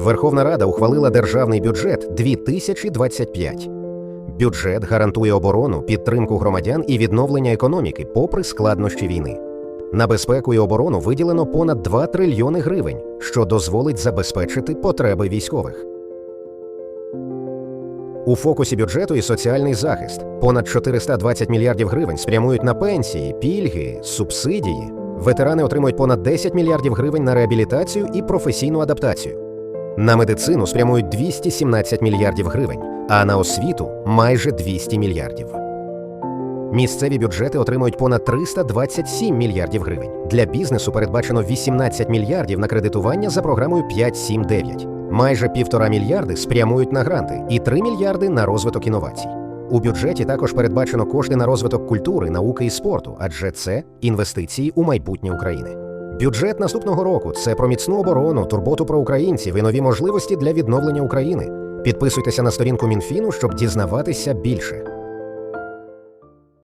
Верховна Рада ухвалила державний бюджет 2025. Бюджет гарантує оборону, підтримку громадян і відновлення економіки попри складнощі війни. На безпеку і оборону виділено понад 2 трильйони гривень, що дозволить забезпечити потреби військових. У фокусі бюджету і соціальний захист. Понад 420 мільярдів гривень спрямують на пенсії, пільги, субсидії. Ветерани отримують понад 10 мільярдів гривень на реабілітацію і професійну адаптацію. На медицину спрямують 217 мільярдів гривень, а на освіту майже 200 мільярдів. Місцеві бюджети отримують понад 327 мільярдів гривень. Для бізнесу передбачено 18 мільярдів на кредитування за програмою 5.7.9. Майже півтора мільярди спрямують на гранти і 3 мільярди на розвиток інновацій. У бюджеті також передбачено кошти на розвиток культури, науки і спорту, адже це інвестиції у майбутнє України. Бюджет наступного року це про міцну оборону, турботу про українців і нові можливості для відновлення України. Підписуйтеся на сторінку Мінфіну, щоб дізнаватися більше.